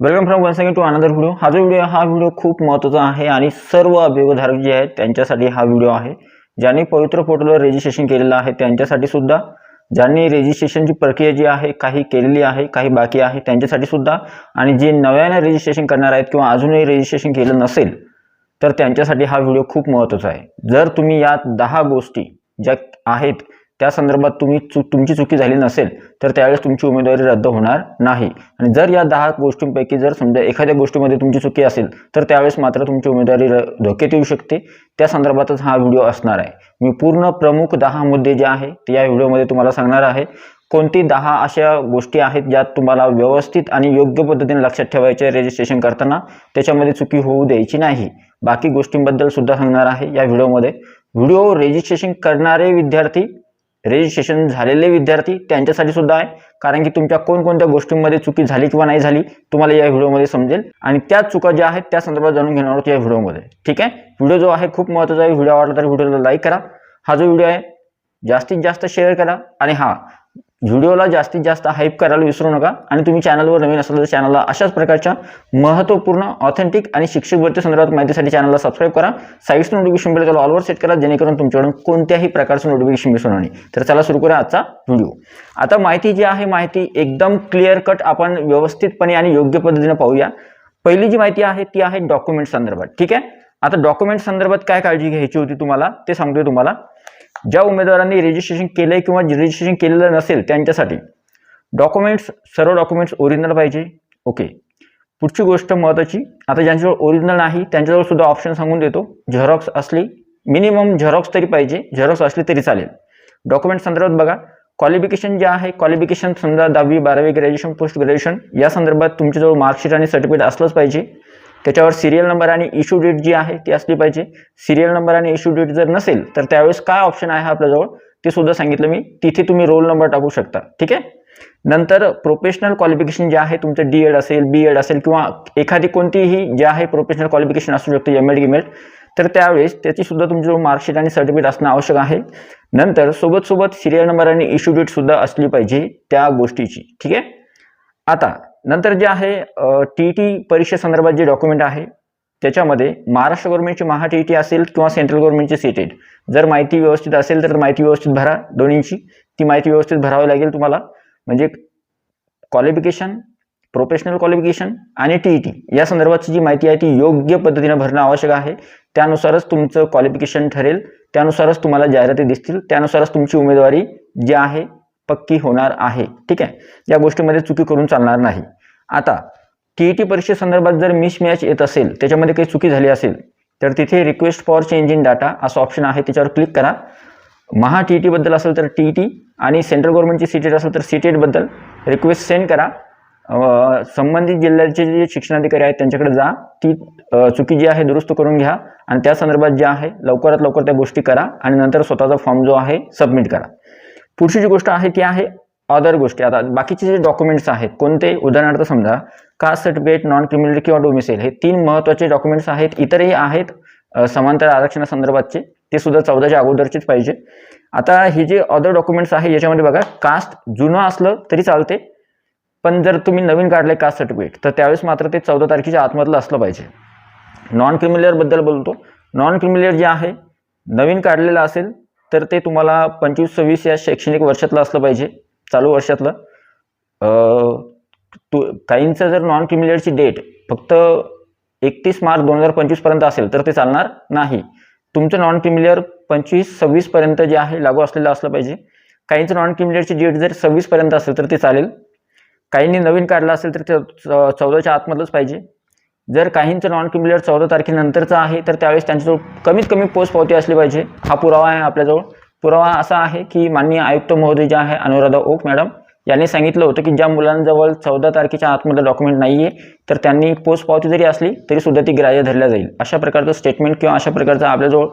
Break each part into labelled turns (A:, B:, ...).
A: Welcome from one second to another video हा जो video हा व्हिडिओ खूप महत्त्वाचा आहे आणि सर्व अभियोगधारक जे आहेत त्यांच्यासाठी हा व्हिडिओ आहे. ज्यांनी पवित्र पोर्टलवर रजिस्ट्रेशन केलेलं आहे त्यांच्यासाठी सुद्धा. ज्यांनी रजिस्ट्रेशनची प्रक्रिया जी आहे काही केलेली आहे काही बाकी आहे त्यांच्यासाठी सुद्धा. आणि जे नव्याने रजिस्ट्रेशन करणार आहेत किंवा अजूनही रजिस्ट्रेशन केलं नसेल तर त्यांच्यासाठी हा व्हिडिओ खूप महत्त्वाचा आहे. जर तुम्ही या दहा गोष्टी ज्या आहेत त्या संदर्भात तुम्ही चु तुमची चुकी झाली नसेल तर त्यावेळेस तुमची उमेदवारी रद्द होणार नाही. आणि जर या दहा गोष्टींपैकी जर समजा एखाद्या गोष्टीमध्ये तुमची चुकी असेल तर त्यावेळेस मात्र तुमची उमेदवारी र धोक्यात येऊ शकते. त्या संदर्भातच हा व्हिडिओ असणार आहे. मी पूर्ण प्रमुख दहा मुद्दे जे आहे ते या व्हिडिओमध्ये तुम्हाला सांगणार आहे. कोणती दहा अशा गोष्टी आहेत ज्यात तुम्हाला व्यवस्थित आणि योग्य पद्धतीने लक्षात ठेवायचे रजिस्ट्रेशन करताना त्याच्यामध्ये चुकी होऊ द्यायची नाही. बाकी गोष्टींबद्दल सुद्धा सांगणार आहे या व्हिडिओमध्ये. व्हिडिओ रजिस्ट्रेशन करणारे विद्यार्थी रजिस्ट्रेशन झालेले विद्यार्थी त्यांच्यासाठी सुद्धा आहे. कारण की तुमच्या कोणकोणत्या गोष्टींमध्ये चुकी झाली किंवा नाही झाली तुम्हाला या व्हिडिओमध्ये समजेल. आणि त्या चुका ज्या आहेत त्या संदर्भात जाणून घेणार आहोत या व्हिडिओमध्ये. ठीक आहे? व्हिडिओ जो आहे खूप महत्त्वाचा आहे. व्हिडिओ आवडला तर व्हिडिओला लाईक करा. हा जो व्हिडिओ आहे जास्तीत जास्त शेअर करा. आणि हा व्हिडिओला जास्तीत जास्त हाईप करायला विसरू नका आणि तुम्ही चॅनलवर नवीन असाल तर चॅनलला अशाच प्रकारच्या महत्त्वपूर्ण ऑथेंटिक आणि शिक्षक भरती संदर्भात माहितीसाठी चॅनलला सबस्क्राईब करा. साईडचं नोटिफिकेशन बेल त्याला ऑलवर सेट करा जेणेकरून तुमच्याकडून कोणत्याही प्रकारचं नोटिफिकेशन मिस होणार नाही. तर चला सुरू करा आजचा व्हिडिओ आता माहिती जी आहे माहिती एकदम क्लिअर कट आपण व्यवस्थितपणे आणि योग्य पद्धतीने पाहूया. पहिली जी माहिती आहे ती आहे डॉक्युमेंट संदर्भात. ठीक आहे? आता डॉक्युमेंट संदर्भात काय काळजी घ्यायची होती तुम्हाला? ते सांगतोय तुम्हाला. ज्या उमेदवारांनी रजिस्ट्रेशन केलंय किंवा रजिस्ट्रेशन केलेलं नसेल त्यांच्यासाठी डॉक्युमेंट्स सर्व डॉक्युमेंट्स ओरिजिनल पाहिजे. ओके पुढची गोष्ट महत्त्वाची आता ज्यांच्याजवळ ओरिजिनल नाही त्यांच्याजवळ सुद्धा ऑप्शन सांगून देतो. झेरॉक्स असली मिनिमम झेरॉक्स तरी पाहिजे. झेरॉक्स असली तरी चालेल. डॉक्युमेंट संदर्भात बघा. क्वालिफिकेशन जे आहे क्वालिफिकेशन समजा दहावी बारावी ग्रॅज्युएशन पोस्ट ग्रॅज्युएशन या संदर्भात तुमच्याजवळ मार्कशीट आणि सर्टिफिकेट असलंच पाहिजे. त्याच्यावर सिरियल नंबर आणि इश्यू डेट जी आहे ती असली पाहिजे. सिरियल नंबर आणि इश्यू डेट जर नसेल तर त्यावेळेस काय ऑप्शन आहे आपल्याजवळ? ते सुद्धा सांगितलं मी. तिथे तुम्ही रोल नंबर टाकू शकता. ठीक आहे? नंतर प्रोफेशनल क्वालिफिकेशन जे आहे तुमचं डी एड असेल बी एड असेल किंवा एखादी कोणतीही जे आहे प्रोफेशनल क्वालिफिकेशन असू शकतं एम एड गिमेड तर त्यावेळेस त्याची सुद्धा तुमच्याजवळ मार्कशीट आणि सर्टिफिकेट असणं आवश्यक आहे. नंतर सोबत सोबत सिरियल नंबर आणि इश्यू डेट सुद्धा असली पाहिजे त्या गोष्टीची. ठीक आहे? आता नंतर जे आहे टी टी परीक्षेसंदर्भात जे डॉक्युमेंट आहे त्याच्यामध्ये महाराष्ट्र गव्हर्नमेंटची महा टी टी असेल किंवा सेंट्रल गव्हर्नमेंटची सीटेड जर माहिती व्यवस्थित असेल तर माहिती व्यवस्थित भरा दोन्हींची. ती माहिती व्यवस्थित भरावी लागेल तुम्हाला. म्हणजे क्वालिफिकेशन प्रोफेशनल क्वालिफिकेशन आणि टी ई टी या संदर्भातची जी माहिती आहे ती योग्य पद्धतीनं भरणं आवश्यक आहे. त्यानुसारच तुमचं क्वालिफिकेशन ठरेल. त्यानुसारच तुम्हाला जाहिराती दिसतील. त्यानुसारच तुमची उमेदवारी जी आहे पक्की होणार आहे. ठीक आहे? या गोष्टीमध्ये चुकी करून चालणार नाही. आता टी ई टी परीक्षेसंदर्भात जर मिसमॅच येत असेल त्याच्यामध्ये काही चुकी झाली असेल तर तिथे request for change in data असं ऑप्शन आहे त्याच्यावर क्लिक करा. महा टी ई टीबद्दल असेल तर टी ई टी आणि सेंट्रल गव्हर्नमेंटची सीटेट असेल तर सीटेटबद्दल रिक्वेस्ट सेंड करा. संबंधित जिल्ह्याचे जे शिक्षणाधिकारी आहेत त्यांच्याकडे जा. ती चुकी जी आहे दुरुस्त करून घ्या. आणि त्या संदर्भात जे आहे लवकरात लवकर त्या गोष्टी करा आणि नंतर स्वतःचा फॉर्म जो आहे सबमिट करा. पुढची जी गोष्ट आहे ती आहे अदर गोष्टी. आता बाकीचे जे डॉक्युमेंट्स आहेत कोणते? उदाहरणार्थ समजा कास्ट सर्टिफिकेट नॉन क्रिमिनल किंवा डोमिसाईल हे तीन महत्त्वाचे डॉक्युमेंट्स आहेत. इतरही आहेत समांतर आरक्षणासंदर्भातचे ते सुद्धा चौदाच्या अगोदरचेच पाहिजे. आता हे जे अदर डॉक्युमेंट्स आहे याच्यामध्ये बघा कास्ट जुनं असलं तरी चालते. पण जर तुम्ही नवीन काढले कास्ट सर्टिफिकेट तर त्यावेळेस मात्र ते चौदा तारखेच्या आतमधलं असलं पाहिजे. नॉन क्रिमिलियरबद्दल बोलतो. नॉन क्रिमिलियर जे आहे नवीन काढलेलं असेल तर ते तुम्हाला पंचवीस सव्वीस या शैक्षणिक वर्षातलं असलं पाहिजे चालू वर्षातलं. तू काहींचं जर नॉन क्रिमिलियरची डेट फक्त एकतीस मार्च दोन हजार पंचवीसपर्यंत असेल तर ते चालणार नाही. तुमचं नॉन क्रिमिलियर पंचवीस सव्वीसपर्यंत जे आहे लागू असलेलं असलं पाहिजे. काहींचं नॉन क्रिमिलियरची डेट जर सव्वीसपर्यंत असेल तर ते चालेल. काहींनी नवीन काढलं असेल तर ते चौदाच्या आतमधलंच पाहिजे. जर काहींचं नॉन क्रिमिलियर चौदा तारखेनंतरचं आहे तर त्यावेळेस त्यांच्याजवळ कमीत कमी पोस्ट पावती असली पाहिजे. हा पुरावा आहे आपल्याजवळ. पुरावा असा आहे की माननीय आयुक्त महोदय जे आहे अनुराधा ओक मॅडम यांनी सांगितलं होतं की ज्या मुलांजवळ चौदा तारखेच्या आतमधलं डॉक्युमेंट नाही आहे तर त्यांनी पोस्ट पावती जरी असली तरीसुद्धा ती ग्राह्य धरल्या जाईल. अशा प्रकारचं स्टेटमेंट किंवा अशा प्रकारचं आपल्याजवळ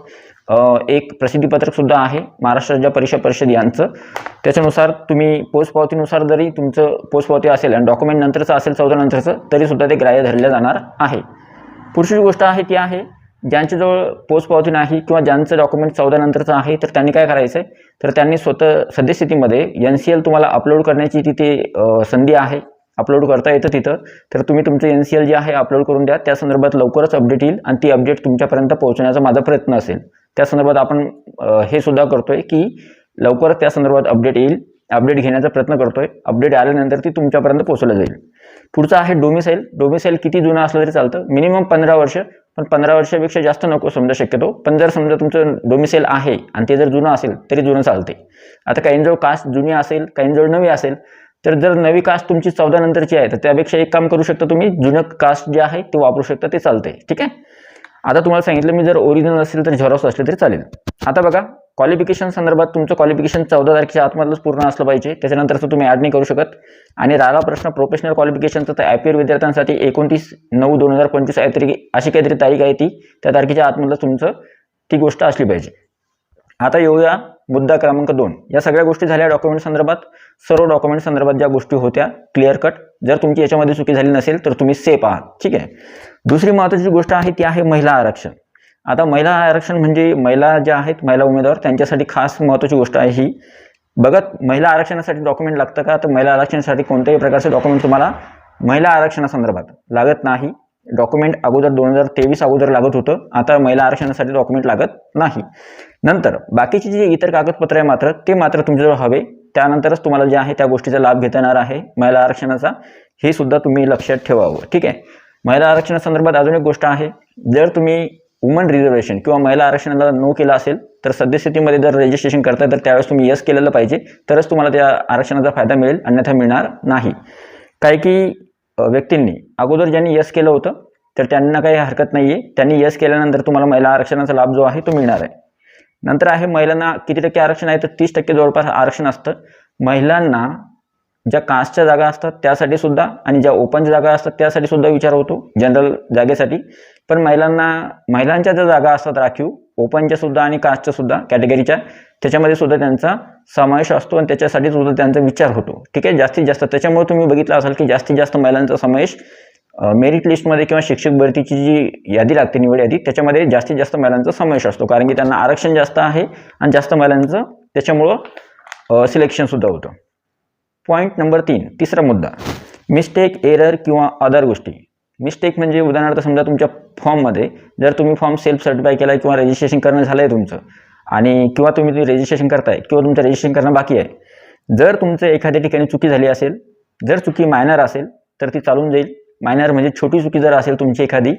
A: एक प्रसिद्धीपत्रक सुद्धा आहे महाराष्ट्र राज्य परीक्षा परिषद यांचं. त्याच्यानुसार तुम्ही पोस्ट पावतीनुसार जरी तुमचं पोस्ट पावती असेल आणि डॉक्युमेंट नंतरचं असेल चौदा नंतरचं तरीसुद्धा ते ग्राह्य धरले जाणार आहे. पुढची जी गोष्ट आहे ती आहे ज्यांच्याजवळ पोस्ट पावती नाही किंवा ज्यांचं डॉक्युमेंट चौदा नंतरचं आहे तर त्यांनी काय करायचं आहे? तर त्यांनी स्वतः सद्यस्थितीमध्ये एन सी एल तुम्हाला अपलोड करण्याची तिथे संधी आहे. अपलोड करता येतं तिथं. तर तुम्ही तुमचं एन सी एल जे आहे अपलोड करून द्या. त्या संदर्भात लवकरच अपडेट येईल आणि ती अपडेट तुमच्यापर्यंत पोहोचण्याचा माझा प्रयत्न असेल. त्या संदर्भात आपण हे सुद्धा करतोय की लवकरच त्या संदर्भात अपडेट येईल. अपडेट घेण्याचा प्रयत्न करतोय. अपडेट आल्यानंतर ती तुमच्यापर्यंत पोहोचलं जाईल. पुढचं आहे डोमिसाईल डोमिसाईल किती जुनं असलं तरी चालतं. मिनिमम पंधरा वर्ष. पण पंधरा वर्षापेक्षा जास्त नको समजा शक्यतो. पण जर समजा तुमचं डोमिसाईल आहे आणि ते जर जुनं असेल तरी जुनं चालते आता काहींजवळ कास्ट जुनी असेल काहींजवळ नवी असेल तर जर नवी कास्ट तुमची चौदा नंतरची आहे तर त्यापेक्षा एक काम करू शकता तुम्ही जुनं कास्ट जे आहे ते वापरू शकता ते चालते ठीक आहे? आता तुम्हाला सांगितलं मी जर ओरिजिनल असेल तर झेरॉक्स असले तरी चालेल. आता बघा क्वालिफिकेशन संदर्भात तुमचं क्वालिफिकेशन चौदा तारखेच्या आतमधलंच पूर्ण असलं पाहिजे त्याच्यानंतरचं तुम्ही ॲड नाही करू शकत. आणि राहिला प्रश्न प्रोफेशनल क्वालिफिकेशनचा तर आय विद्यार्थ्यांसाठी एकोणतीस नऊ दोन हजार पंचवीस काहीतरी अशी काहीतरी तारीख आहे ती त्या तारखेच्या आतमधलं तुमचं ती गोष्ट असली पाहिजे. आता येऊया मुद्दा क्रमांक दोन. या सगळ्या गोष्टी झाल्या डॉक्युमेंट संदर्भात. सर्व डॉक्युमेंट संदर्भात ज्या गोष्टी होत्या क्लिअर कट जर तुमची याच्यामध्ये चुकी झाली नसेल तर तुम्ही सेफ आहात. ठीक आहे? दुसरी महत्त्वाची गोष्ट आहे ती आहे महिला आरक्षण. आता महिला आरक्षण म्हणजे महिला ज्या आहेत महिला उमेदवार त्यांच्यासाठी खास महत्त्वाची गोष्ट आहे ही. बघत महिला आरक्षणासाठी डॉक्युमेंट लागतं का? तर महिला आरक्षणासाठी कोणत्याही प्रकारचे डॉक्युमेंट तुम्हाला महिला आरक्षणासंदर्भात लागत नाही. डॉक्युमेंट अगोदर दोन हजार तेवीस अगोदर लागत होतं. आता महिला आरक्षणासाठी डॉक्युमेंट लागत नाही. नंतर बाकीची जी इतर कागदपत्र आहे मात्र ते मात्र तुमच्याजवळ हवे. त्यानंतरच तुम्हाला जे आहे त्या गोष्टीचा लाभ घेता येणार आहे. महिला आरक्षणाचा हे सुद्धा तुम्ही लक्षात ठेवावं. ठीक आहे? महिला आरक्षणासंदर्भात अजून एक गोष्ट आहे. जर तुम्ही वुमन रिझर्वेशन किंवा महिला आरक्षणाला नो केलं असेल तर सद्यस्थितीमध्ये जर रजिस्ट्रेशन करताय तर त्यावेळेस तुम्ही यस केलेलं पाहिजे. तरच तुम्हाला त्या आरक्षणाचा फायदा मिळेल अन्यथा मिळणार नाही. काही की व्यक्तींनी अगोदर ज्यांनी यस केलं होतं तर त्यांना काही हरकत नाही आहे त्यांनी यस केल्यानंतर तुम्हाला महिला आरक्षणाचा लाभ जो आहे तो मिळणार आहे. नंतर आहे महिलांना किती टक्के आरक्षण आहे तर तीस टक्के जवळपास आरक्षण असतं. महिलांना ज्या कास्टच्या जागा असतात त्यासाठी सुद्धा आणि ज्या ओपनच्या जागा असतात त्यासाठी सुद्धा विचार होतो जनरल जागेसाठी. पण महिलांना महिलांच्या ज्या जागा असतात राखीव ओपनच्या सुद्धा आणि कास्टच्या सुद्धा कॅटेगरीच्या त्याच्यामध्ये सुद्धा त्यांचा समावेश असतो आणि त्याच्यासाठी सुद्धा त्यांचा विचार होतो. ठीक आहे? जास्तीत जास्त. त्याच्यामुळे तुम्ही बघितलं असाल की जास्तीत जास्त महिलांचा समावेश मेरिट लिस्टमध्ये किंवा शिक्षक भरतीची जी यादी लागते निवड यादी त्याच्यामध्ये जास्तीत जास्त महिलांचा समावेश असतो. कारण की त्यांना आरक्षण जास्त आहे आणि जास्त महिलांचं त्याच्यामुळं सिलेक्शनसुद्धा होतं. पॉईंट नंबर तीन तिसरा मुद्दा. मिस्टेक एरर किंवा अदर गोष्टी. मिस्टेक म्हणजे उदाहरणार्थ समजा तुमच्या फॉर्ममध्ये जर तुम्ही फॉर्म सेल्फ सर्टिफाय केला किंवा रजिस्ट्रेशन करणं झालं आहे तुमचं आणि किंवा तुम्ही तुम्ही रजिस्ट्रेशन करताय किंवा तुमचं रजिस्ट्रेशन करणं बाकी आहे. जर तुमचं एखाद्या ठिकाणी चुकी झाली असेल जर चुकी मायनर असेल तर ती चालून जाईल. मायनर म्हणजे छोटी चुकी जर असेल तुमची एखादी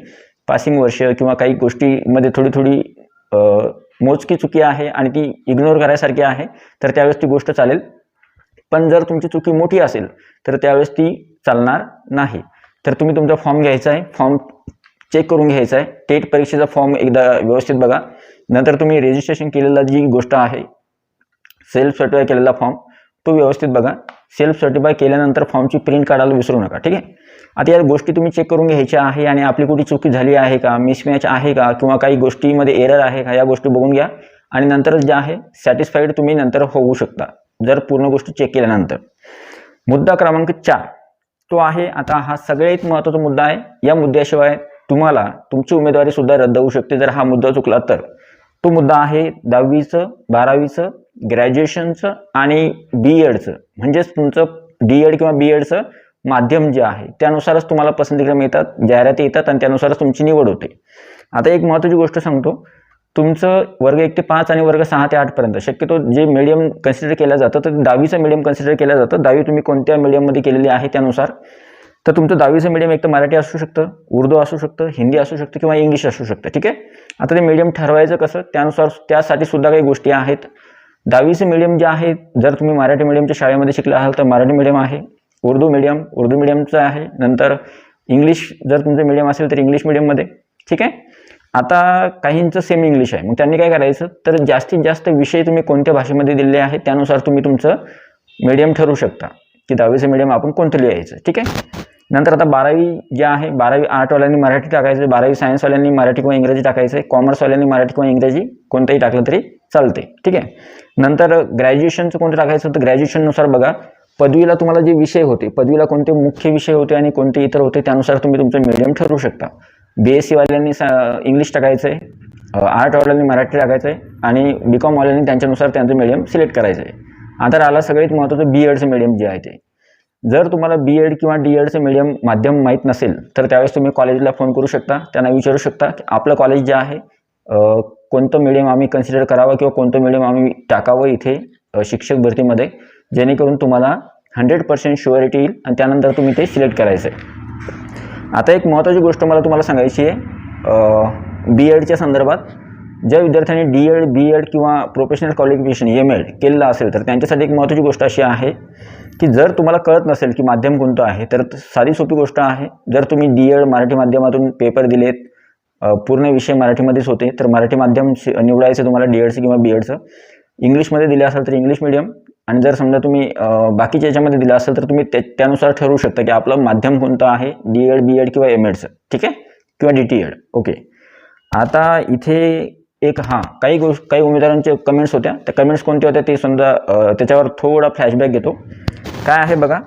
A: पासिंग वर्ष किंवा काही गोष्टीमध्ये थोडी थोडी मोजकी चुकी आहे आणि ती इग्नोर करायसारखी आहे तर त्यावेळेस ती गोष्ट चालेल. पण जर तुमची चुकी मोठी असेल तर त्यावेळेस ती चालणार नाही. तर तुम्ही तुमचा फॉर्म घ्यायचा आहे फॉर्म चेक करून घ्यायचा आहे. टेट परीक्षेचा फॉर्म एकदा व्यवस्थित बघा. नंतर तुम्ही रजिस्ट्रेशन केलेला जी गोष्ट आहे सेल्फ सर्टिफाय केलेला फॉर्म तो व्यवस्थित बघा. सेल्फ सर्टिफाय केल्यानंतर फॉर्मची प्रिंट काढायला विसरू नका ठीक आहे? आता या गोष्टी तुम्ही चेक करून घ्यायच्या आहे आणि आपली कुठे चुकी झाली आहे का मिसमॅच आहे का किंवा काही गोष्टीमध्ये एरर आहे का या गोष्टी बघून घ्या. आणि नंतरच जे आहे सॅटिस्फाईड तुम्ही नंतर होऊ शकता जर पूर्ण गोष्टी चेक केल्यानंतर. मुद्दा क्रमांक चार. तो आहे आता हा सगळ्यात महत्त्वाचा मुद्दा आहे. या मुद्द्याशिवाय तुम्हाला तुमची उमेदवारी सुद्धा रद्द होऊ शकते जर हा मुद्दा चुकला तर. तो मुद्दा आहे दहावीचं बारावीचं ग्रॅज्युएशनचं आणि बी एडचं म्हणजेच तुमचं डी एड किंवा बी एडचं माध्यम जे आहे त्यानुसारच तुम्हाला पसंतीक्रम येतात जाहिराती येतात आणि त्यानुसारच तुमची निवड होते. आता एक महत्त्वाची गोष्ट सांगतो. तुमचं वर्ग एक ते पाच आणि वर्ग सहा ते आठपर्यंत शक्यतो जे मीडियम कन्सिडर केलं जातं तर दहावीचं मीडियम कन्सिडर केलं जातं. दहावी तुम्ही कोणत्या मीडियममध्ये केलेली आहे त्यानुसार तर तुमचं दहावीचं मीडियम एक तर मराठी असू शकतं उर्दू असू शकतं हिंदी असू शकतं किंवा इंग्लिश असू शकतं ठीक आहे? आता ते मीडियम ठरवायचं कसं त्यानुसार त्यासाठी सुद्धा काही गोष्टी आहेत. दहावीचं मीडियम जे आहे जर तुम्ही मराठी मीडियमच्या शाळेमध्ये शिकला असाल तर मराठी मीडियम आहे. उर्दू मीडियम उर्दू मीडियमचं आहे. नंतर इंग्लिश जर तुमचं मीडियम असेल तर इंग्लिश मीडियममध्ये ठीक आहे? आता काहींचं सेम इंग्लिश आहे. मग त्यांनी काय करायचं? तर जास्तीत जास्त विषय तुम्ही कोणत्या भाषेमध्ये दिले आहेत त्यानुसार तुम्ही तुमचं मीडियम ठरवू शकता. की दहावीचं मीडियम आपण कोणतं लिहायचं. ठीक आहे? नंतर आता बारावी जे आहे बारावी आर्टवाल्यांनी मराठी टाकायचं बारावी सायन्सवाल्यांनी मराठी किंवा इंग्रजी टाकायचं आहे कॉमर्सवाल्यांनी मराठी किंवा इंग्रजी कोणतंही टाकलं तरी चालते ठीक आहे? नंतर ग्रॅज्युएशनचं कोणतं टाकायचं तर ग्रॅज्युएशननुसार बघा. पदवीला तुम्हाला जे विषय होते पदवीला कोणते मुख्य विषय होते आणि कोणते इतर होते त्यानुसार तुम्ही तुमचं मीडियम ठरवू शकता. बी एस सीवाल्यांनी सा इंग्लिश टाकायचं आहे आर्टवाल्यांनी मराठी टाकायचं आहे आणि बी कॉमवाल्यांनी त्यांच्यानुसार त्यांचं मीडियम सिलेक्ट करायचं आहे आता राहिला सगळ्यात महत्त्वाचं बी एडचं मीडियम जे आहे ते. जर तुम्हाला बी एड किंवा डी एडचं मीडियम माध्यम माहीत नसेल तर त्यावेळेस तुम्ही कॉलेजला फोन करू शकता. त्यांना विचारू शकता की आपलं कॉलेज जे आहे कोणतं मीडियम आम्ही कन्सिडर करावं किंवा कोणतं मीडियम आम्ही टाकावं इथे शिक्षक भरतीमध्ये. जेणेकरून तुम्हाला हंड्रेड पर्सेंट शुअरिटी येईल आणि त्यानंतर तुम्ही ते सिलेक्ट करायचं आहे आता एक महत्त्वाची गोष्ट मला तुम्हाला सांगायची आहे. बी एडच्या संदर्भात ज्या विद्यार्थ्यांनी डी एड बी एड किंवा प्रोफेशनल क्वालिफिकेशन एम एड केलेलं असेल तर त्यांच्यासाठी एक महत्त्वाची गोष्ट अशी आहे की जर तुम्हाला कळत नसेल की माध्यम कोणतं आहे तर साधी सोपी गोष्ट आहे. जर तुम्ही डी एड मराठी माध्यमातून पेपर दिलेत पूर्ण विषय मराठीमध्येच होते तर मराठी माध्यम निवडायचं तुम्हाला डी एडचं किंवा बी एडचं इंग्लिशमध्ये दिले असेल तर इंग्लिश मिडियम आणि जर समजा तुम्ही बाकीच्या याच्यामध्ये दिलं असेल तर तुम्ही त्यानुसार ठरवू शकता की आपलं माध्यम कोणतं आहे? डी एड बी एड किंवा एम एडचं ठीक आहे? किंवा डी टी एड ओके आता इथे एक हां काही गोष्ट काही उमेदवारांचे कमेंट्स होत्या. त्या कमेंट्स कोणत्या होत्या ते समजा त्याच्यावर थोडा फ्लॅशबॅक घेतो. काय आहे बघा?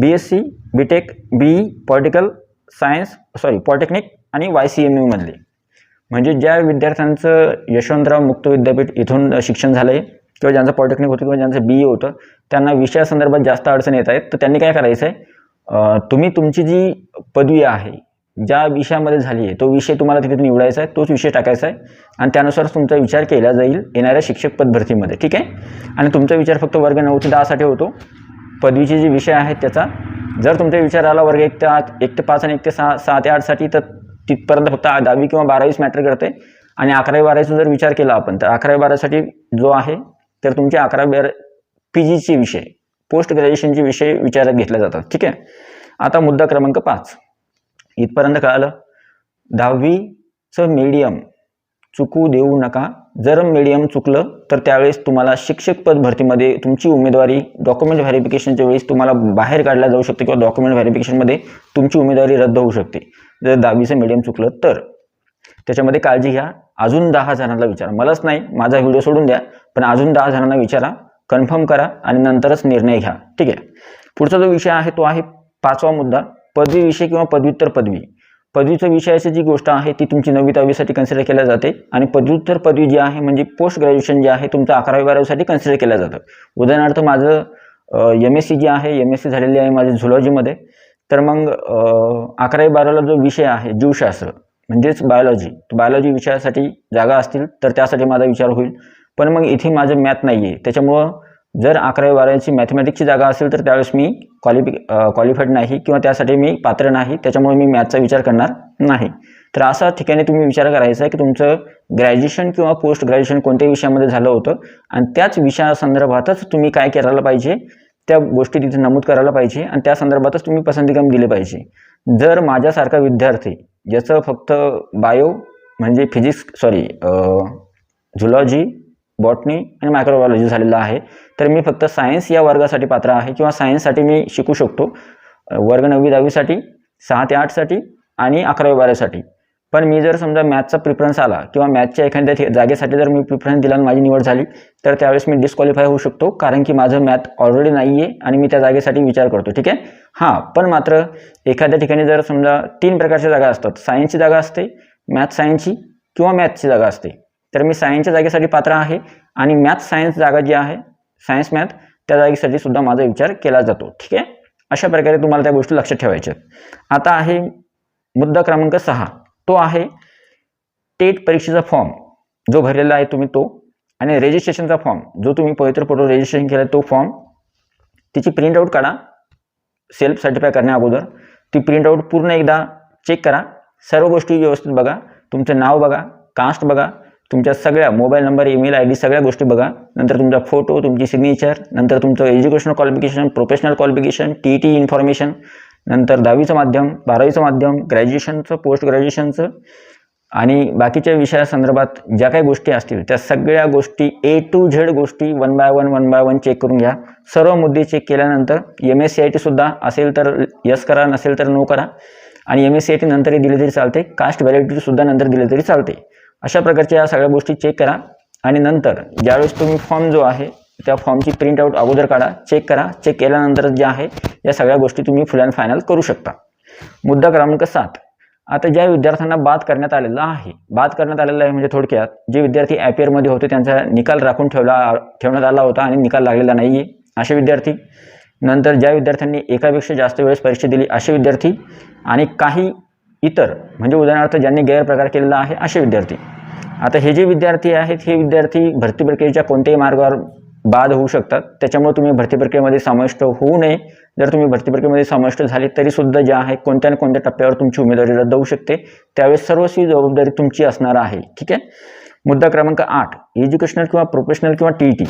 A: B S C B tech B political science sorry polytechnic आणि वाय सी एम यूमधले म्हणजे ज्या विद्यार्थ्यांचं यशवंतराव मुक्त विद्यापीठ इथून शिक्षण झालं आहे किंवा ज्यांचं पॉलिटेक्निक होतं किंवा ज्यांचं बी ए होतं त्यांना विषयासंदर्भात जास्त अडचण येत आहेत. तर त्यांनी काय करायचं आहे तुम्ही तुमची जी पदवी आहे ज्या विषयामध्ये झाली आहे तो विषय तुम्हाला तिथे निवडायचा आहे तोच विषय टाकायचा आहे. आणि त्यानुसार तुमचा विचार केला जाईल येणाऱ्या शिक्षक पद भरतीमध्ये ठीक आहे? आणि तुमचा विचार फक्त वर्ग नऊ ते दहासाठी होतो. पदवीचे जे विषय आहेत त्याचा जर तुमचा विचार आला वर्ग एक ते आठ एक ते पाच आणि एक ते सहा सहा ते आठसाठी तर तिथपर्यंत फक्त दहावी किंवा बारावीच मॅटर करते. आणि अकरावी बारावीचा जर विचार केला आपण तर अकरावी बारावीसाठी जो आहे तर तुमचे अकरावी बार पी जीचे विषय पोस्ट ग्रॅज्युएशनचे विषय विचारात घेतले जातात. ठीक आहे? आता मुद्दा क्रमांक पाच. इथपर्यंत कळालं? दहावीचं मीडियम चुकू देऊ नका. जर मीडियम चुकलं तर त्यावेळेस तुम्हाला शिक्षक पद भरतीमध्ये तुमची उमेदवारी डॉक्युमेंट व्हेरिफिकेशनच्या वेळेस तुम्हाला बाहेर काढला जाऊ शकते किंवा डॉक्युमेंट व्हेरिफिकेशनमध्ये तुमची उमेदवारी रद्द होऊ शकते. जर दहावीचं मीडियम चुकलं तर. त्याच्यामध्ये काळजी घ्या. अजून दहा जणांना विचारा. मलाच नाही माझा व्हिडिओ सोडून द्या पण अजून दहा जणांना विचारा कन्फर्म करा आणि नंतरच निर्णय घ्या. ठीक आहे? पुढचा जो विषय आहे तो आहे पाचवा मुद्दा पदवी विषय किंवा पदव्युत्तर पदवी. पदवीच्या विषयाची जी गोष्ट आहे ती तुमची नववी दहावीसाठी कन्सिडर केल्या जाते आणि पदव्युत्तर पदवी जी आहे म्हणजे पोस्ट ग्रॅज्युएशन जे आहे तुमचं अकरावी बारावीसाठी कन्सिडर केलं जातं. उदाहरणार्थ माझं एम एस सी जे आहे एम एस सी झालेली आहे माझी झुलॉजीमध्ये तर मग अकरावी बारावीला जो विषय आहे जीवशास्त्र. म्हणजेच बायोलॉजी बायोलॉजी विषयासाठी जागा असतील तर त्यासाठी माझा विचार होईल. पण मग इथे माझं मॅथ नाही आहे त्याच्यामुळं जर अकरावी बारावीची मॅथमॅटिक्सची जागा असेल तर त्यावेळेस मी क्वालिफि क्वालिफाईड नाही किंवा त्यासाठी मी पात्र नाही. त्याच्यामुळे मी मॅथचा विचार करणार नाही. तर असा ठिकाणी तुम्ही विचार करायचा आहे की तुमचं ग्रॅज्युएशन किंवा पोस्ट ग्रॅज्युएशन कोणत्या विषयामध्ये झालं होतं आणि त्याच विषयासंदर्भातच तुम्ही काय करायला पाहिजे त्या गोष्टी तिथे नमूद करायला पाहिजे आणि त्या संदर्भातच तुम्ही पसंतीक्रम दिले पाहिजे. जर माझ्यासारखा विद्यार्थी ज्याचं फक्त बायो म्हणजे फिजिक्स सॉरी झुलॉजी बॉटनी आणि मायक्रोबायोलॉजी झालेलं आहे. तर मी फक्त सायन्स या वर्गासाठी पात्र आहे किंवा सायन्ससाठी मी शिकू शकतो. वर्ग नववी दहावीसाठी सहा ते आठसाठी आणि अकरावी बारावीसाठी. पण मी जर समजा मॅथचा प्रिफरन्स आला किंवा मॅथच्या एखाद्या जागेसाठी जर मी प्रिफरन्स दिला आणि माझी निवड झाली तर त्यावेळेस मी डिस्क्वालिफाय होऊ शकतो कारण की माझं मॅथ ऑलरेडी नाही आहे आणि मी त्या जागेसाठी विचार करतो ठीक आहे? हां पण मात्र एखाद्या ठिकाणी जर समजा तीन प्रकारच्या जागा असतात सायन्सची जागा असते मॅथ सायन्सची किंवा मॅथची जागा असते तर मी सायन्सच्या जागेसाठी पात्र आहे आणि मॅथ सायन्स जागा जी आहे सायन्स मॅथ त्या जागेसाठी सुद्धा माझा विचार केला जातो ठीक आहे? अशा प्रकारे तुम्हाला त्या गोष्टी लक्षात ठेवायच्या आहेत. आता आहे मुद्दा क्रमांक सहा. तो आहे टेट परीक्षेचा फॉर्म जो भरलेला आहे तुम्ही तो. आणि रजिस्ट्रेशनचा फॉर्म जो तुम्ही पवित्र फोटो रजिस्ट्रेशन केला तो फॉर्म तिची प्रिंटआउट काढा. सेल्फ सर्टिफाय करण्या अगोदर. ती प्रिंटआउट पूर्ण एकदा चेक करा. सर्व गोष्टी व्यवस्थित बघा. तुमचं नाव बघा. कास्ट बघा. तुमच्या सगळ्या mobile number email I D सगळ्या गोष्टी बघा. नंतर तुमचा फोटो तुमची सिग्नेचर नंतर तुमचं educational qualification professional qualification T T information नंतर दहावीचं माध्यम बारावीचं माध्यम ग्रॅज्युएशनचं पोस्ट ग्रॅज्युएशनचं आणि बाकीच्या विषयासंदर्भात ज्या काही गोष्टी असतील त्या सगळ्या गोष्टी ए टू झेड गोष्टी one by one one by one check करून घ्या. सर्व मुद्दे चेक केल्यानंतर एम एस सी आय टीसुद्धा असेल तर यस करा नसेल तर नो करा. आणि M S C I T नंतरही दिली तरी चालते. कास्ट व्हॅलिडिटीसुद्धा नंतर दिली तरी चालते. अशा प्रकारच्या या सगळ्या गोष्टी चेक करा. आणि नंतर ज्यावेळेस तुम्ही फॉर्म जो आहे त्या फॉर्मची प्रिंटआउट अगोदर काढा चेक करा. चेक केल्यानंतर जे आहे या सगळ्या गोष्टी तुम्ही फुल अँड फायनल करू शकता. मुद्दा क्रमांक सात. आता ज्या विद्यार्थ्यांना बाद करण्यात आलेला आहे बाद करण्यात आलेला आहे म्हणजे थोडक्यात जे विद्यार्थी ॲपियरमध्ये होते त्यांचा निकाल राखून ठेवला ठेवण्यात आला होता आणि निकाल लागलेला नाही आहे असे विद्यार्थी. नंतर ज्या विद्यार्थ्यांनी एकापेक्षा जास्त वेळेस परीक्षा दिली असे विद्यार्थी. आणि काही इतर म्हणजे उदाहरणार्थ ज्यांनी गैरप्रकार केलेला आहे असे विद्यार्थी. आता हे जे विद्यार्थी आहेत हे विद्यार्थी भरती प्रक्रियेच्या कोणत्याही मार्गावर बाद होऊ शकतात. त्याच्यामुळे तुम्ही भरती प्रक्रियेमध्ये समाविष्ट होऊ नये. जर तुम्ही भरती प्रक्रियेमध्ये समाविष्ट झाले तरी सुद्धा ज्या आहे कोणत्या ना कोणत्या टप्प्यावर तुमची उमेदवारी रद्द होऊ शकते. त्यावेळेस सर्वस्वी जबाबदारी तुमची असणार आहे. ठीक आहे? मुद्दा क्रमांक आठ. एज्युकेशनल किंवा प्रोफेशनल किंवा टी ई टी.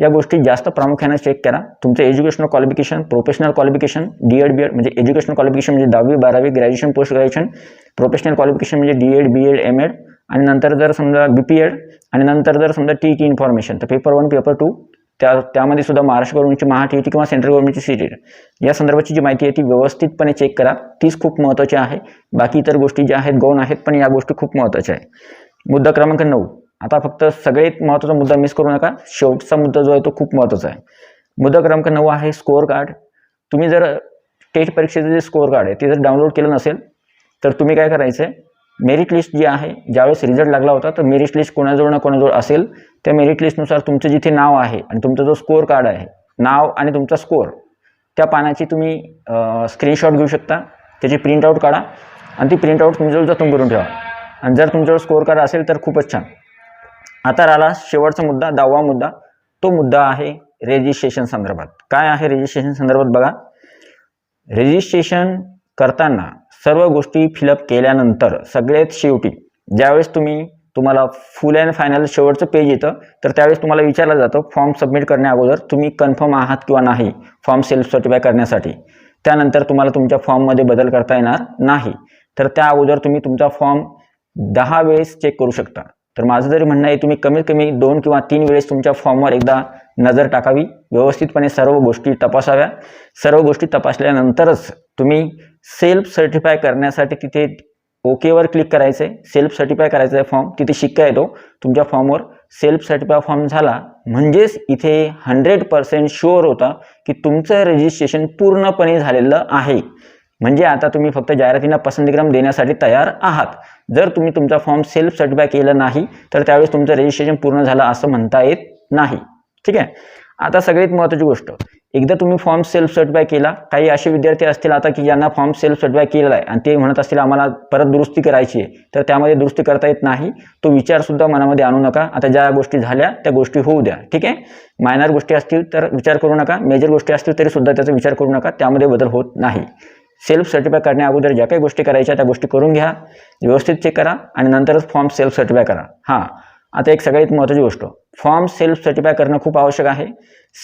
A: या गोष्टी जास्त प्रामुख्याने चेक करा. तुमचं educational qualification professional qualification D Ed B Ed म्हणजे एज्युकेशनल क्वालिफिकेशन म्हणजे दहावी बारावी graduation post graduation professional qualification म्हणजे D Ed B Ed M Ed आणि नंतर जर समजा बी पी एड आणि नंतर जर समजा टी टी इन्फॉर्मेशन तर पेपर वन पेपर टू त्या त्यामध्ये सुद्धा महाराष्ट्र गव्हर्नमेंटची महा टी टी किंवा सेंट्रल गव्हर्नमेंटची सी टी या संदर्भाची जी माहिती आहे ती व्यवस्थितपणे चेक करा. तीच खूप महत्त्वाची आहे. बाकी इतर गोष्टी ज्या आहेत गौण आहेत पण या गोष्टी खूप महत्त्वाच्या आहे मुद्दा क्रमांक नऊ. आता फक्त सगळ्यात महत्त्वाचा मुद्दा मिस करू नका. शेवटचा मुद्दा जो आहे तो खूप महत्त्वाचा आहे. मुद्दा क्रमांक नऊ आहे स्कोअर कार्ड तुम्ही जर टेट परीक्षेचं जे स्कोअर कार्ड आहे ते जर डाउनलोड केलं नसेल तर तुम्ही काय करायचं आहे मेरिट लिस्ट जी आहे ज्यावेळेस रिझल्ट लागला होता तर मेरिट लिस्ट कोणाजवळ ना कोणाजवळ असेल त्या मेरिट लिस्टनुसार तुमचं जिथे नाव आहे आणि तुमचा जो स्कोअर कार्ड आहे नाव आणि तुमचा स्कोअर त्या पानाची तुम्ही स्क्रीनशॉट घेऊ शकता. त्याची प्रिंटआउट काढा आणि ती प्रिंटआउट तुमच्याजवळ जतून करून ठेवा. आणि जर तुमच्याजवळ स्कोअर कार्ड असेल तर खूपच छान. आता राहिला शेवटचा मुद्दा दहावा मुद्दा. तो मुद्दा आहे रेजिस्ट्रेशन संदर्भात. काय आहे रेजिस्ट्रेशन संदर्भात बघा. रेजिस्ट्रेशन करताना सर्व गोष्टी फिलअप केल्यानंतर सगळ्यात शेवटी ज्यावेळेस तुम्ही तुम्हाला फुल अँड फायनल शेवटचं पेज येतं तर त्यावेळेस तुम्हाला विचारलं जातं फॉर्म सबमिट करण्या अगोदर तुम्ही कन्फर्म आहात किंवा नाही फॉर्म सेल्फ सर्टिफाय करण्यासाठी. त्यानंतर तुम्हाला तुमच्या फॉर्ममध्ये बदल करता येणार नाही. तर त्या अगोदर तुम्ही तुमचा फॉर्म दहा वेळेस चेक करू शकता. तर माझं जरी म्हणणं आहे तुम्ही कमीत कमी दोन किंवा तीन वेळेस तुमच्या फॉर्मवर एकदा नजर टाकावी. व्यवस्थितपणे सर्व गोष्टी तपासाव्या. सर्व गोष्टी तपासल्यानंतरच तुम्ही सेल्फ सर्टिफाय करण्यासाठी तिथे ओकेवर क्लिक करायचं आहे सेल्फ सर्टिफाय करायचं आहे फॉर्म तिथे शिक्का येतो. तुमच्या फॉर्मवर सेल्फ सर्टिफाय फॉर्म झाला म्हणजेच इथे हंड्रेड पर्सेंट शुअर होता की तुमचं रजिस्ट्रेशन पूर्णपणे झालेलं आहे. म्हणजे आता तुम्ही फक्त जाहिरातींना पसंतीक्रम देण्यासाठी तयार आहात. जर तुम्ही तुमचा फॉर्म सेल्फ सर्टिफाय केला नाही तर त्यावेळेस तुमचं रजिस्ट्रेशन पूर्ण झालं असं म्हणता येत नाही. ठीक आहे? आता सगळ्यात महत्त्वाची गोष्ट. एकदा तुम्ही फॉर्म सेल्फ सर्टिफाय केला काही असे विद्यार्थी असतील आता की ज्यांना फॉर्म सेल्फ सर्टिफाय केलेला आहे आणि ते म्हणत असतील आम्हाला परत दुरुस्ती करायची आहे. तर त्यामध्ये दुरुस्ती करता येत नाही. तो विचारसुद्धा मनामध्ये आणू नका. आता ज्या गोष्टी झाल्या त्या गोष्टी होऊ द्या. ठीक आहे? मायनर गोष्टी असतील तर विचार करू नका. मेजर गोष्टी असतील तरीसुद्धा त्याचा विचार करू नका. त्यामध्ये बदल होत नाही. सेल्फ सर्टिफाय करण्या अगोदर ज्या काही गोष्टी करायच्या त्या गोष्टी करून घ्या. व्यवस्थित चेक करा आणि नंतरच फॉर्म सेल्फ सर्टिफाय करा. हां. आता एक सगळ्यात महत्त्वाची गोष्ट. फॉर्म सेल्फ सर्टिफाय करणं खूप आवश्यक आहे.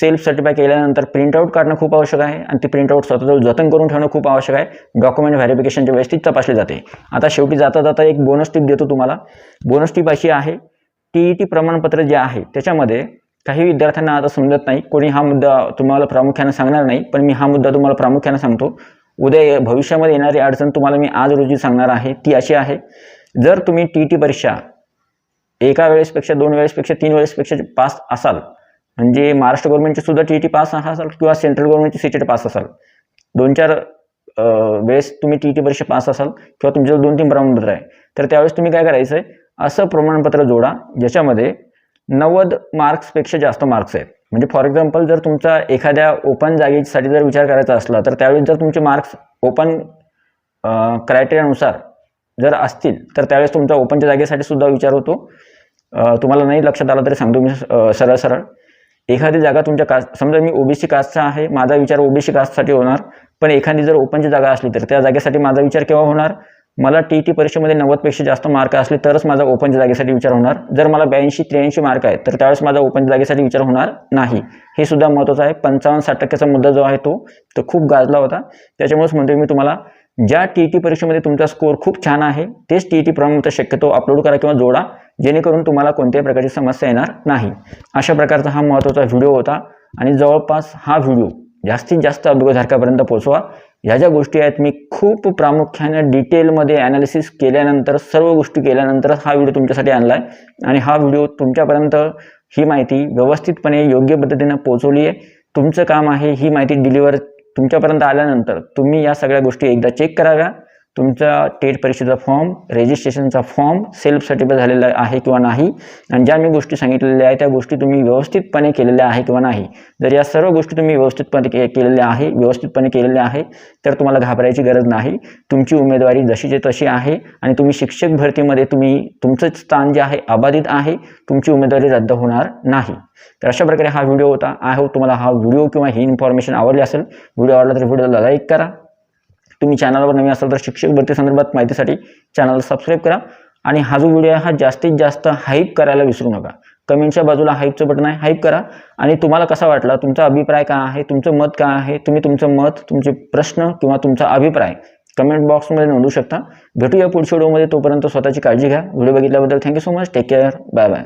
A: सेल्फ सर्टिफाय केल्यानंतर प्रिंटआउट काढणं खूप आवश्यक आहे आणि ती प्रिंटआउट स्वतःजवळ जतन करून ठेवणं खूप आवश्यक आहे. डॉक्युमेंट व्हेरिफिकेशनच्या वेळेस ती तपासली जाते. आता शेवटी जाता जाता एक बोनस टीप देतो तुम्हाला. बोनस टीप अशी आहे टी ई टी प्रमाणपत्र जे आहे त्याच्यामध्ये काही विद्यार्थ्यांना आता समजत नाही. कोणी हा मुद्दा तुम्हाला प्रामुख्याने सांगणार नाही पण मी हा मुद्दा तुम्हाला प्रामुख्याने सांगतो. उद्या भविष्यामध्ये येणारी अडचण तुम्हाला मी आज रोजी सांगणार आहे ती अशी आहे जर तुम्ही टी टी परीक्षा एका वेळेसपेक्षा दोन वेळेसपेक्षा तीन वेळेसपेक्षा पास असाल म्हणजे महाराष्ट्र गव्हर्नमेंटची सुद्धा टी टी पास असाल किंवा सेंट्रल गव्हर्नमेंटची सी पास असाल दोन चार वेळेस तुम्ही टी टी परीक्षा पास असाल किंवा तुमच्याजवळ दोन तीन प्रमाणपत्र आहे तर त्यावेळेस तुम्ही काय करायचं आहे असं प्रमाणपत्र जोडा ज्याच्यामध्ये नव्वद मार्क्सपेक्षा जास्त मार्क्स आहेत. म्हणजे फॉर एक्झाम्पल जर तुमचा एखाद्या ओपन जागेसाठी जर विचार करायचा असला तर त्यावेळेस जर तुमचे मार्क्स ओपन क्रायटेरियानुसार जर असतील तर त्यावेळेस तुमचा ओपनच्या जागेसाठी सुद्धा विचार होतो. तुम्हाला नाही लक्षात आलं तरी सांगतो मी सरळ सरळ. एखादी जागा तुमच्या कास्ट समजा मी ओबीसी कास्टचा आहे माझा विचार ओबीसी कास्टसाठी होणार. पण एखादी जर ओपनची जागा असली तर त्या जागेसाठी माझा विचार केव्हा होणार? मला टी टी परीक्षेमध्ये नव्वदपेक्षा जास्त मार्क असले तरच माझा ओपनच्या जागेसाठी विचार होणार. जर मला ब्याऐंशी त्र्याऐंशी मार्क आहेत तर त्यावेळेस माझा ओपनच्या जागेसाठी विचार होणार नाही. हे सुद्धा महत्त्वाचं आहे. पंचावन्न साठ टक्क्याचा मुद्दा जो आहे तो तो खूप गाजला होता. त्याच्यामुळेच म्हणतो मी तुम्हाला ज्या टी टी परीक्षेमध्ये तुमचा स्कोअर खूप छान आहे तेच टी टी प्रमाणपत्र शक्यतो अपलोड करा किंवा जोडा जेणेकरून तुम्हाला कोणत्याही प्रकारची समस्या येणार नाही. अशा प्रकारचा हा महत्त्वाचा व्हिडिओ होता. आणि जवळपास हा व्हिडिओ जास्तीत जास्त अभ्यासधारकापर्यंत पोहोचवा. ह्या ज्या गोष्टी आहेत मी खूप प्रामुख्याने डिटेलमध्ये ॲनालिसिस केल्यानंतर सर्व गोष्टी केल्यानंतरच हा व्हिडिओ तुमच्यासाठी आणला आहे आणि हा व्हिडिओ तुमच्यापर्यंत ही माहिती व्यवस्थितपणे योग्य पद्धतीनं पोहोचवली आहे. तुमचं काम आहे ही माहिती डिलिव्हर तुमच्यापर्यंत आल्यानंतर तुम्ही या सगळ्या गोष्टी एकदा चेक कराव्या. तुमचा टेट परीक्षेचा फॉर्म रजिस्ट्रेशनचा फॉर्म सेल्फ सर्टिफाय झालेला आहे किंवा नाही आणि ज्या मी गोष्टी सांगितलेल्या आहेत त्या गोष्टी तुम्ही व्यवस्थितपणे केलेल्या आहे किंवा नाही. जर या सर्व गोष्टी तुम्ही व्यवस्थितपणे के केलेल्या आहे व्यवस्थितपणे केलेल्या आहे तर तुम्हाला घाबरायची गरज नाही. तुमची उमेदवारी जशीची तशी आहे आणि तुम्ही शिक्षक भरतीमध्ये तुम्ही तुमचं स्थान जे आहे अबाधित आहे तुमची उमेदवारी रद्द होणार नाही. तर अशा प्रकारे हा व्हिडिओ होता. आय होप तुम्हाला हा व्हिडिओ किंवा ही इन्फॉर्मेशन आवडली असेल. व्हिडिओ आवडला तर व्हिडिओला लाईक करा. तुम्ही चॅनलवर नवीन असाल तर शिक्षक भरती संदर्भात माहितीसाठी चॅनलला सबस्क्राईब करा. आणि हा जो व्हिडिओ आहे हा जास्तीत जास्त हाईप करायला विसरू नका. कमेंटच्या बाजूला हाईपचं बटन आहे हाईप करा. आणि तुम्हाला कसा वाटला? तुमचा अभिप्राय काय आहे? तुमचं मत काय आहे? तुम्ही तुमचं मत तुमचे प्रश्न किंवा तुमचा अभिप्राय कमेंट बॉक्समध्ये नोंदवू शकता. भेटूया पुढच्या व्हिडिओमध्ये तोपर्यंत स्वतःची काळजी घ्या. Video बघितल्याबद्दल thank you so much take care bye bye